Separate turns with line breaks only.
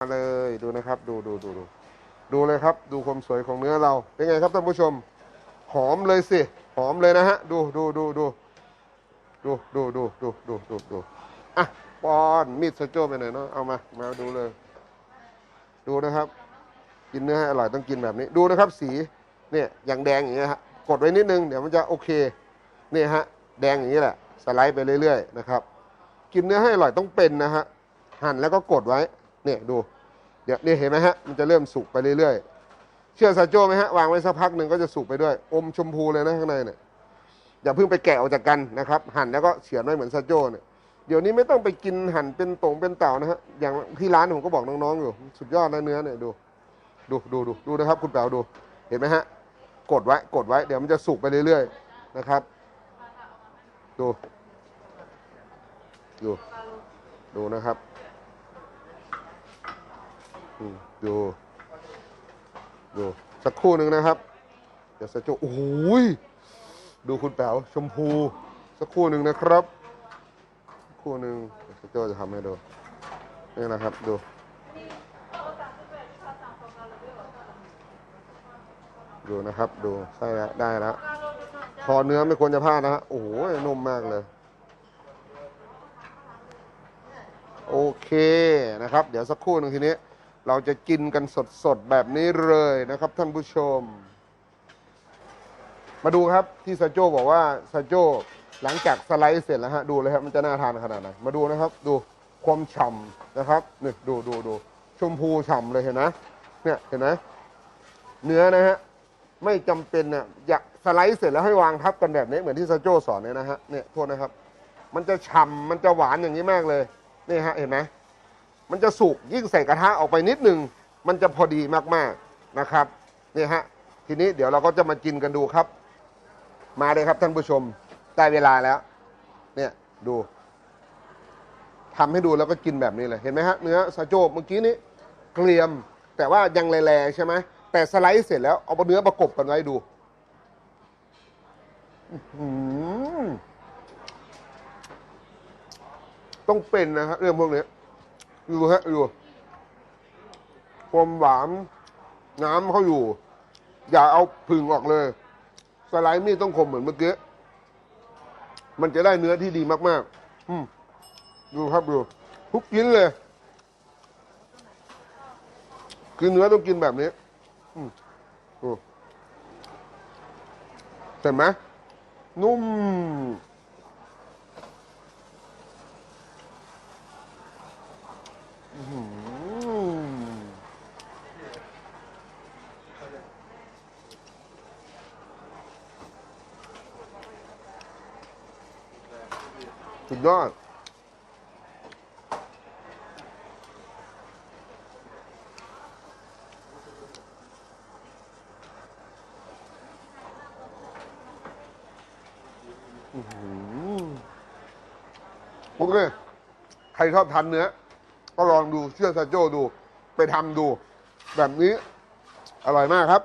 มาเลยดูนะครับดูดูดูดูดูเลยครับ ดูความสวยของเนื้อเรา เป็นไงครับท่านผู้ชม หอมเลยสิหอมเลยนะฮะ ดูดูดูดูดูดูดูดูดูดูดูอะปอนมีดสโจไปหน่อยเนาะเอามามาดูเลย ดูนะครับ กินเนื้อให้อร่อยต้องกินแบบนี้ดูนะครับสีเนี่ยอย่างแดงอย่างเงี้ยฮะกดไว้นิดนึงเดี๋ยวมันจะโอเคเนี่ยฮะแดงอย่างนี้แหละ สไลด์ไปเรื่อยๆนะครับ กินเนื้อให้อร่อยต้องเป็นนะฮะหั่นแล้วก็กดไว้ เนี่ยดูเดี๋ยวนี่เห็นไหมฮะมันจะเริ่มสุกไปเรื่อยๆ เชื่อซาโจ้ไหมฮะวางไว้สักพักหนึ่งก็จะสุกไปด้วย อมชมพูเลยนะข้างในเนี่ยอย่าเพิ่งไปแกะออกจากกันนะครับ หั่นแล้วก็เฉือนไว้เหมือนซาโจ้เนี่ยเดี๋ยวนี้ไม่ต้องไปกินหั่นเป็นตงเป็นเต่านะฮะอย่างที่ร้านผมก็บอกน้องๆอยู่สุดยอดนะเนื้อเนี่ยดูดูดูดูดูนะครับ คุณแป๋วดูเห็นไหมฮะกดไว้กดไว้เดี๋ยวมันจะสุกไปเรื่อยๆนะครับ ดูดูดูนะครับ ดูดูสักครู่หนึ่งนะครับ เดี๋ยวสะโจโอ้โหยดูคุณแป๋วชมพูสักครู่หนึ่งนะครับครู่หนึ่งเดี๋ยวสะโจจะทำให้ดูนี่นะครับดูดูนะครับดูใช่แล้วได้แล้วพอเนื้อไม่ควรจะพลาดนะฮะโอ้โหนุ่มมากเลย โอเคนะครับ เดี๋ยวสักครู่หนึ่งทีนี้ เราจะกินกันสดๆ แบบนี้เลยนะครับท่านผู้ชม มาดูครับที่ซาโจบอกว่าซาโจหลังจากสไลด์เสร็จแล้วฮะดูเลยครับมันจะน่าทานขนาดไหนมาดูนะครับ ดูความฉ่ำนะครับนี่ดูดูดูชมพูฉ่ำเลยเห็นไหมเนี่ยเห็นไหมเนื้อนะฮะไม่จำเป็นเนี่ยอยากสไลด์เสร็จแล้วให้วางทับกันแบบนี้เหมือนที่ซาโจสอนเนี่ยนะฮะเนี่ยโทษนะครับ มันจะฉ่ำมันจะหวานอย่างนี้มากเลยนี่ฮะเห็นไหม มันจะสุกยิ่งใส่กระทะออกไปนิดนึง มันจะพอดีมากๆนะครับนี่ฮะทีนี้เดี๋ยวเราก็จะมากินกันดูครับ มาเลยครับท่านผู้ชมได้เวลาแล้ว เนี่ยดูทำให้ดูแล้วก็กินแบบนี้เลยเห็นไหมฮะเนื้อซาโจเมื่อกี้นี้เกรียมแต่ว่ายังแลๆใช่ไหมแต่สไลด์เสร็จแล้วเอาเนื้อประกบกันไว้ดูต้องเป็นนะครับเรื่องพวกนี้ ดูฮะดูความหวานน้ำเขาอยู่ อย่าเอาผึ่งออกเลย สไลด์มีดต้องคมเหมือนเมื่อกี้ มันจะได้เนื้อที่ดีมากๆ อืมดูครับดูทุกชิ้นเลย คือเนื้อต้องกินแบบนี้ อืมดูเห็นไหมนุ่ม สุดยอด โอเค ใครชอบทานเนื้อ ก็ลองดูเชื่อซาโจ้ดู ไปทำดู แบบนี้ อร่อยมากครับ